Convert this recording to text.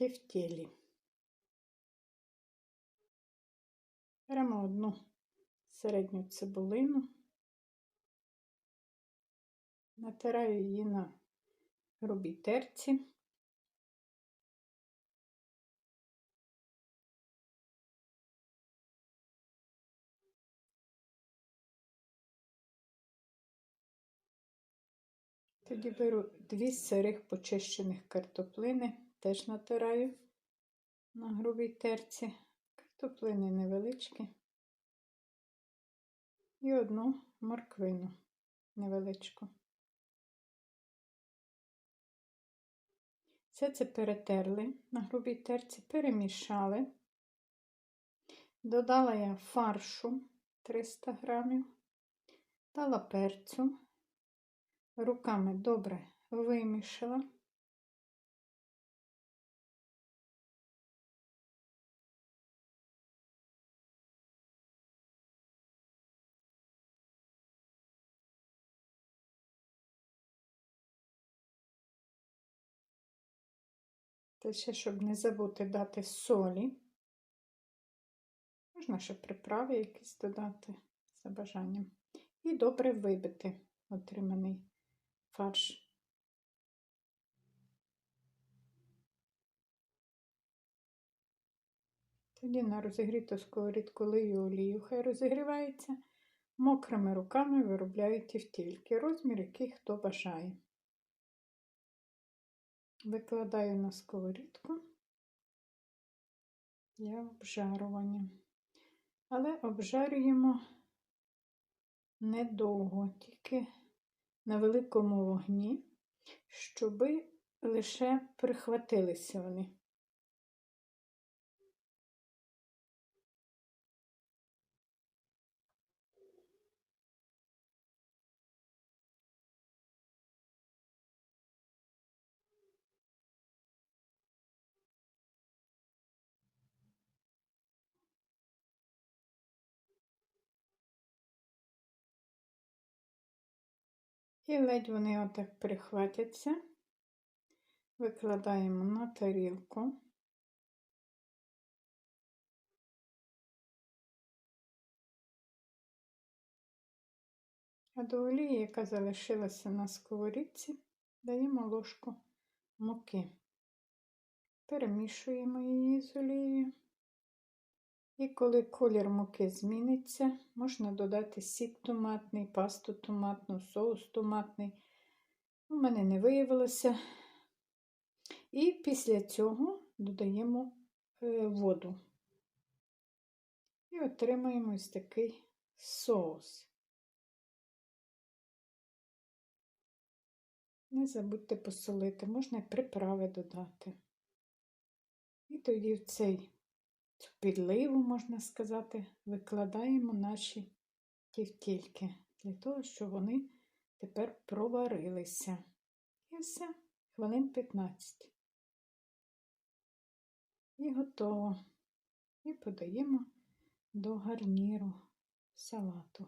тефтелі. Беремо одну середню цибулину, натираю її на грубій терці. Тоді беру дві сирих почищених картоплини, теж натираю на грубій терці. Картоплини невеличкі. І одну морквину невеличку. Все це перетерли на грубій терці, перемішали. Додала я фаршу 300 грамів, дала перцю руками добре вимішала. Та ще, щоб не забути дати солі. Можна ще приправи якісь додати за бажанням. І добре вибити отриманий фарш. Тоді на розігріту сковорідку лию олію, хай розігрівається, мокрими руками виробляю тівтільки, розмір, який хто бажає. Викладаю на сковорідку для обжарування. Але обжарюємо недовго, тільки на великому вогні, щоби лише прихватилися вони. І ледь вони отак прихватяться, викладаємо на тарілку. А до олії, яка залишилася на сковорідці, даємо ложку муки. Перемішуємо її з олією. І коли колір муки зміниться, можна додати сік томатний, пасту томатну, соус томатний. У мене не виявилося. І після цього додаємо е, воду. І отримаємо ось такий соус. Не забудьте посолити, можна і приправи додати. І тоді в цей підливу, можна сказати, викладаємо наші тівтільки для того, щоб вони тепер проварилися. І все, хвилин 15. І готово. І подаємо до гарніру салату.